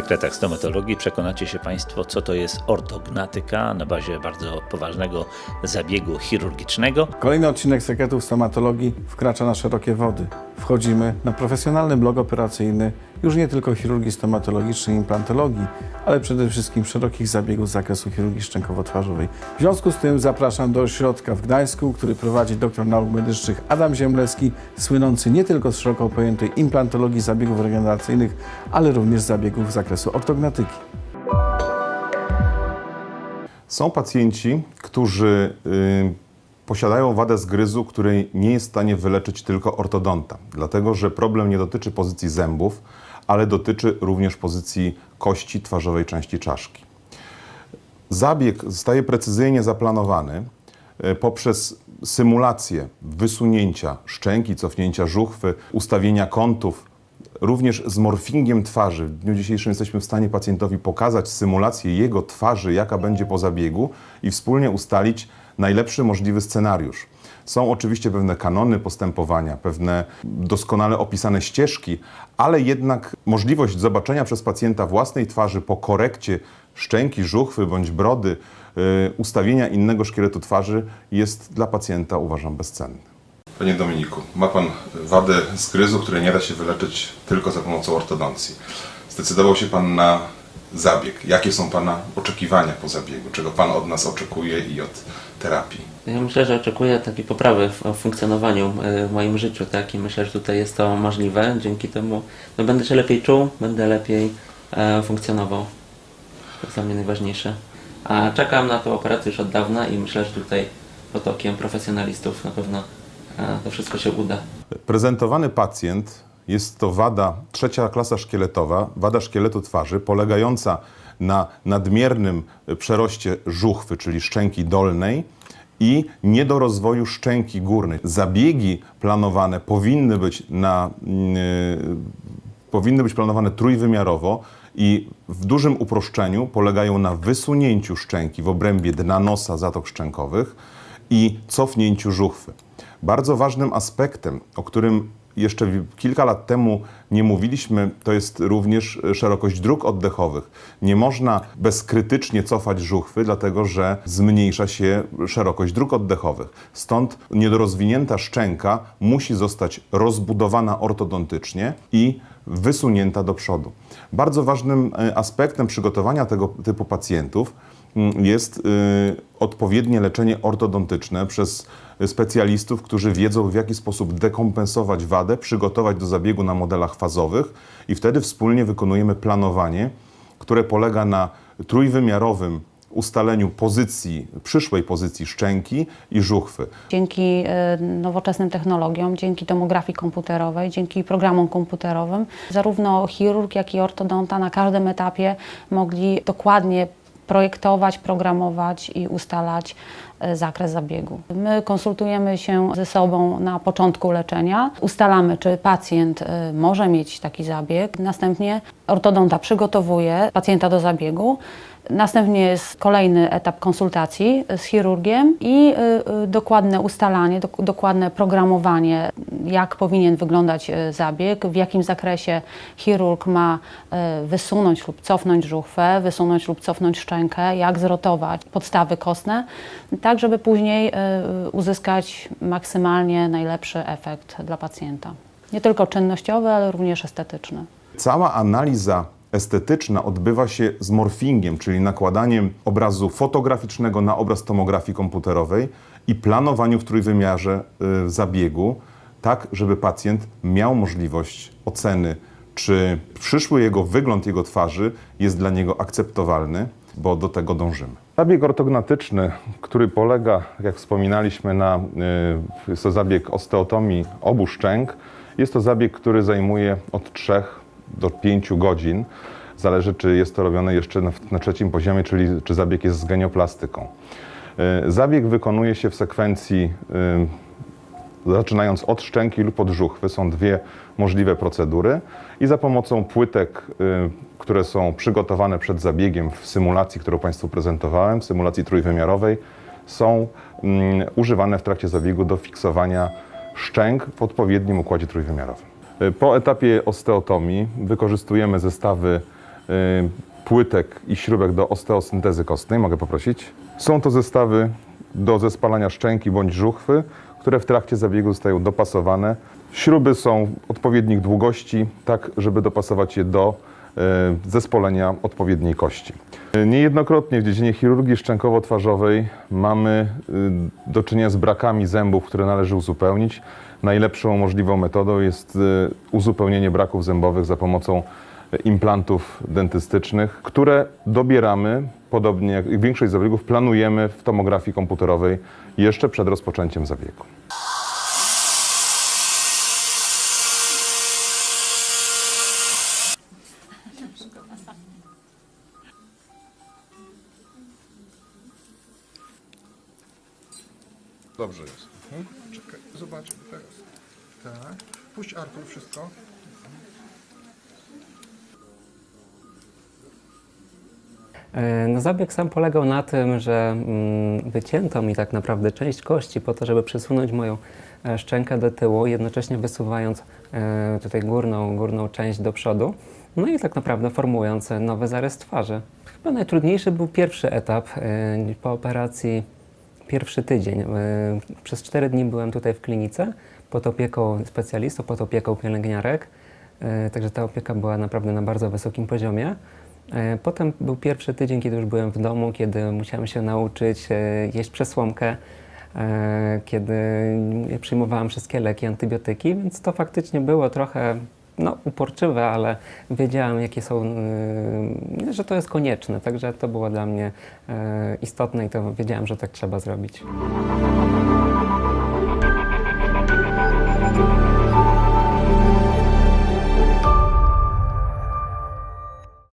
sekretach stomatologii przekonacie się Państwo, co to jest ortognatyka na bazie bardzo poważnego zabiegu chirurgicznego. Kolejny odcinek Sekretów Stomatologii wkracza na szerokie wody. Wchodzimy na profesjonalny blog operacyjny już nie tylko chirurgii stomatologicznej i implantologii, ale przede wszystkim szerokich zabiegów z zakresu chirurgii szczękowo-twarzowej. W związku z tym zapraszam do ośrodka w Gdańsku, który prowadzi doktor nauk medycznych Adam Ziemleski, słynący nie tylko z szeroko pojętej implantologii zabiegów regeneracyjnych, ale również zabiegów z zakresu ortognatyki. Są pacjenci, którzy y, posiadają wadę zgryzu, której nie jest w stanie wyleczyć tylko ortodonta, dlatego że problem nie dotyczy pozycji zębów, ale dotyczy również pozycji kości twarzowej części czaszki. Zabieg zostaje precyzyjnie zaplanowany y, poprzez symulację wysunięcia szczęki, cofnięcia żuchwy, ustawienia kątów, Również z morfingiem twarzy. W dniu dzisiejszym jesteśmy w stanie pacjentowi pokazać symulację jego twarzy, jaka będzie po zabiegu i wspólnie ustalić najlepszy możliwy scenariusz. Są oczywiście pewne kanony postępowania, pewne doskonale opisane ścieżki, ale jednak możliwość zobaczenia przez pacjenta własnej twarzy po korekcie szczęki, żuchwy bądź brody, yy, ustawienia innego szkieletu twarzy jest dla pacjenta, uważam, bezcenny. Panie Dominiku, ma Pan wadę zgryzu, której nie da się wyleczyć tylko za pomocą ortodoncji. Zdecydował się Pan na zabieg. Jakie są Pana oczekiwania po zabiegu? Czego Pan od nas oczekuje i od terapii? Ja myślę, że oczekuję takiej poprawy w funkcjonowaniu e, w moim życiu, tak? I myślę, że tutaj jest to możliwe. Dzięki temu no, będę się lepiej czuł, będę lepiej e, funkcjonował. To jest dla mnie najważniejsze. A czekam na tę operację już od dawna i myślę, że tutaj pod okiem profesjonalistów na pewno e, to wszystko się uda. Prezentowany pacjent jest to wada trzecia klasa szkieletowa, wada szkieletu twarzy, polegająca na nadmiernym przeroście żuchwy, czyli szczęki dolnej i niedorozwoju szczęki górnej. Zabiegi planowane powinny być na yy, powinny być planowane trójwymiarowo i w dużym uproszczeniu polegają na wysunięciu szczęki w obrębie dna nosa zatok szczękowych i cofnięciu żuchwy. Bardzo ważnym aspektem, o którym jeszcze kilka lat temu nie mówiliśmy, to jest również e, szerokość dróg oddechowych. Nie można bezkrytycznie cofać żuchwy, dlatego że zmniejsza się szerokość dróg oddechowych. Stąd niedorozwinięta szczęka musi zostać rozbudowana ortodontycznie i wysunięta do przodu. Bardzo ważnym e, aspektem przygotowania tego typu pacjentów jest y, odpowiednie leczenie ortodontyczne przez specjalistów, którzy wiedzą w jaki sposób dekompensować wadę, przygotować do zabiegu na modelach fazowych i wtedy wspólnie wykonujemy planowanie, które polega na trójwymiarowym ustaleniu pozycji, przyszłej pozycji szczęki i żuchwy. Dzięki e, nowoczesnym technologiom, dzięki tomografii komputerowej, dzięki programom komputerowym, zarówno chirurg, jak i ortodonta na każdym etapie mogli dokładnie projektować, programować i ustalać e, zakres zabiegu. My konsultujemy się ze sobą na początku leczenia, ustalamy, czy pacjent e, może mieć taki zabieg. Następnie ortodonta przygotowuje pacjenta do zabiegu. Następnie jest kolejny etap konsultacji z chirurgiem i y, y, dokładne ustalanie, dok- dokładne programowanie, jak powinien wyglądać y, zabieg, w jakim zakresie chirurg ma wysunąć lub cofnąć żuchwę, wysunąć lub cofnąć szczękę, jak zrotować podstawy kostne, tak żeby później uzyskać maksymalnie najlepszy efekt dla pacjenta. Nie tylko czynnościowy, ale również estetyczny. Cała analiza estetyczna odbywa się z morfingiem, czyli nakładaniem obrazu fotograficznego na obraz tomografii komputerowej i planowaniu w trójwymiarze y, zabiegu, tak żeby pacjent miał możliwość oceny, czy przyszły jego wygląd jego twarzy jest dla niego akceptowalny, bo do tego dążymy. Zabieg ortognatyczny, który polega, jak wspominaliśmy, na y, jest to zabieg osteotomii obu szczęk. Jest to zabieg, który zajmuje od 3 do 5 godzin. Zależy, czy jest to robione jeszcze na, na trzecim poziomie, czyli czy zabieg jest z genioplastyką. Y, Zabieg wykonuje się w sekwencji y, zaczynając od szczęki lub od żuchwy. Są dwie możliwe procedury i za pomocą płytek, y, które są przygotowane przed zabiegiem w symulacji, którą Państwu prezentowałem, w symulacji trójwymiarowej, są mm, używane w trakcie zabiegu do fiksowania szczęk w odpowiednim układzie trójwymiarowym. Y, Po etapie osteotomii wykorzystujemy zestawy płytek i śrubek do osteosyntezy kostnej. Mogę poprosić. Są to zestawy do zespalania szczęki bądź żuchwy, które w trakcie zabiegu zostają dopasowane. Śruby są odpowiednich długości, tak żeby dopasować je do e, zespolenia odpowiedniej kości. Niejednokrotnie w dziedzinie chirurgii szczękowo-twarzowej mamy y, do czynienia z brakami zębów, które należy uzupełnić. Najlepszą możliwą metodą jest y, uzupełnienie braków zębowych za pomocą e, implantów dentystycznych, które dobieramy, podobnie jak większość zabiegów, planujemy w tomografii komputerowej jeszcze przed rozpoczęciem zabiegu. Dobrze jest. Czekaj, zobaczmy teraz. Tak. Puść Artur wszystko. E, No zabieg sam polegał na tym, że mm, wycięto mi tak naprawdę część kości po to, żeby przesunąć moją e, szczękę do tyłu, jednocześnie wysuwając e, tutaj górną, górną część do przodu. No i tak naprawdę formując nowy zarys twarzy. Chyba najtrudniejszy był pierwszy etap po operacji, pierwszy tydzień. E, Przez cztery dni byłem tutaj w klinice pod opieką specjalistów, pod opieką pielęgniarek. E, Także ta opieka była naprawdę na bardzo wysokim poziomie. E, Potem był pierwszy tydzień, kiedy już byłem w domu, kiedy musiałem się nauczyć jeść przesłomkę, kiedy przyjmowałem wszystkie leki, antybiotyki, więc to faktycznie było trochę no, uporczywe, ale wiedziałem, jakie są, e, że to jest konieczne, także to było dla mnie e, istotne i to wiedziałem, że tak trzeba zrobić.